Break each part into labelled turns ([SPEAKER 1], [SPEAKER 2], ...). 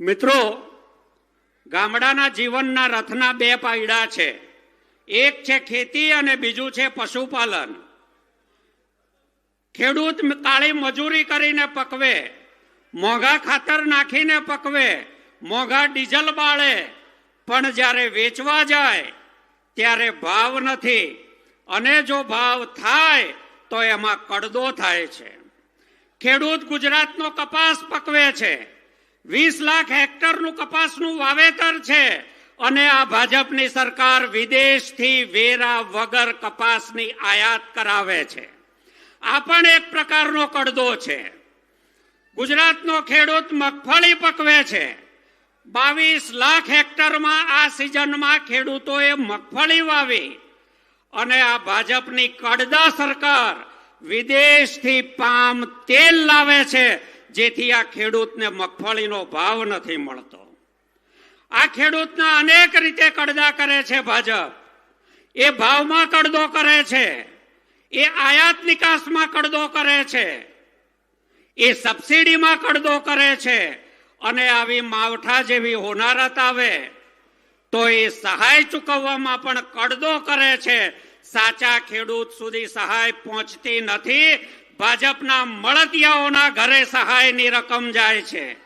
[SPEAKER 1] મિત્રો, ગામડાના જીવનના રથના બે પાયડા છે. એક છે ખેતી અને બીજું છે પશુપાલન. ખેડૂત કાળી મજૂરી કરીને પકવે, મોંઘા ખાતર નાખીને પકવે, મોંઘા ડીઝલ બાળે. પણ જ્યારે વેચવા જાય, ત્યારે ભાવ નથી. અને જો ભાવ થાય, તો એમાં કડદો થાય છે. ખેડૂત ગુજરાતનો કપાસ પકવે છે. વીસ લાખ હેક્ટરનું કપાસનું વાવેતર છે અને આ ભાજપની સરકાર વિદેશથી વેરા વગર કપાસની આયાત કરાવે છે. આ પણ એક પ્રકારનો કડદો છે. ગુજરાતનો ખેડૂત મગફળી પકવે છે. બાવીસ લાખ હેક્ટરમાં આ સિઝનમાં ખેડૂતોએ મગફળી વાવી અને આ ભાજપની કડદા સરકાર વિદેશથી પામ તેલ લાવે છે. જેથી આ ખેડૂતને મગફળીનો ભાવ નથી મળતો. આ ખેડૂતના અનેક રીતે કડદા કરે છે ભાજપ. એ ભાવમાં કડદો કરે છે. એ આયાત નિકાસમાં કડદો કરે છે. એ સબસિડીમાં કડદો કરે છે. અને આવી માવઠા જેવી હોનારત આવે તો એ સહાય ચૂકવવામાં પણ કડદો કરે છે. સાચા ખેડૂત સુધી સહાય પહોંચતી નથી. ભાજપના મળતિયાઓના ઘરે સહાયની રકમ જાય છે.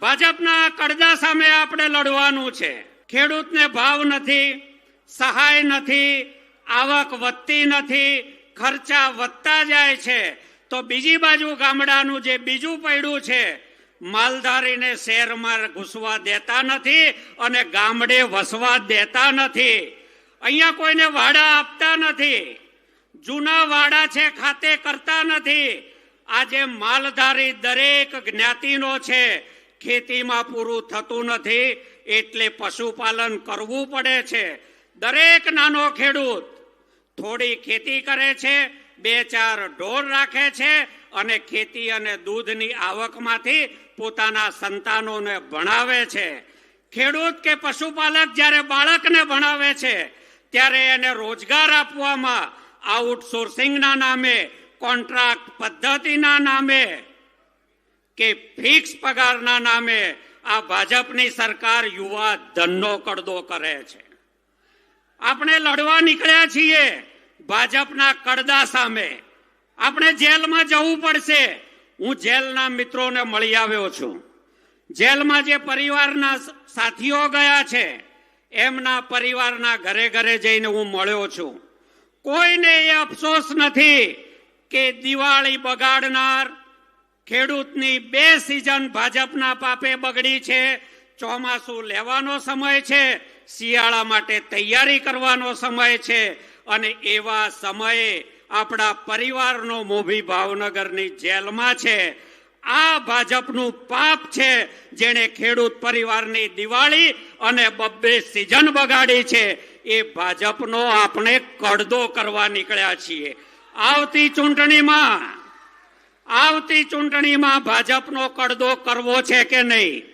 [SPEAKER 1] ભાજપના કડદા સામે આપણે લડવાનું છે. ખેડૂતને ભાવ નથી, સહાય નથી, આવક વધતી નથી, ખર્ચા વધતા જાય છે. તો બીજી બાજુ ગામડાનું જે બીજું પૈડું છે, માલધારીને શહેરમાં ઘૂસવા દેતા નથી અને ગામડે વસવા દેતા નથી. અહીંયા કોઈને ભાડા આપતા નથી. જૂના વાડા છે, ખાતે કરતા નથી. આજે માલધારી દરેક જ્ઞાતિનો છે. ખેતીમાં પૂરું થતું નથી, એટલે પશુપાલન કરવું પડે છે. દરેક નાનો ખેડૂત થોડી ખેતી કરે છે, બે ચાર ઢોર રાખે છે અને ખેતી અને દૂધની આવકમાંથી પોતાના સંતાનોને ભણાવે છે. ખેડૂત કે પશુપાલક જ્યારે બાળકને ભણાવે છે, ત્યારે એને રોજગાર આપવામાં આઉટસોર્સિંગના નામે, કોન્ટ્રાક્ટ પદ્ધતિના નામે કે ફિક્સ પગારના નામે આ ભાજપની સરકાર યુવા ધનનો કડદો કરે છે. આપણે લડવા નીકળ્યા છીએ ભાજપના કડદા સામે. આપણે જેલમાં જવું પડશે. હું જેલના મિત્રોને મળી આવ્યો છું. જેલમાં જે પરિવારના સાથીઓ ગયા છે, એમના પરિવારના ઘરે ઘરે જઈને હું મળ્યો છું. કોઈને એ અફસોસ નથી કે દિવાળી બગાડનાર ખેડૂતની બે સિઝન ભાજપના પાપે બગડી છે, ચોમાસું લેવાનો સમય છે, શિયાળા માટે તૈયારી કરવાનો સમય છે અને એવા સમયે આપણા પરિવારનો મોભી ભાવનગરની જેલમાં છે. આ ભાજપનું પાપ છે જેણે ખેડૂત પરિવારની દિવાળી અને બબ્બે સિઝન બગાડી છે. એ ભાજપનો આપણે કડદો કરવા નીકળ્યા છીએ. આવતી ચૂંટણીમાં આવતી ચૂંટણીમાં ભાજપનો કડદો કરવો છે કે નહીં?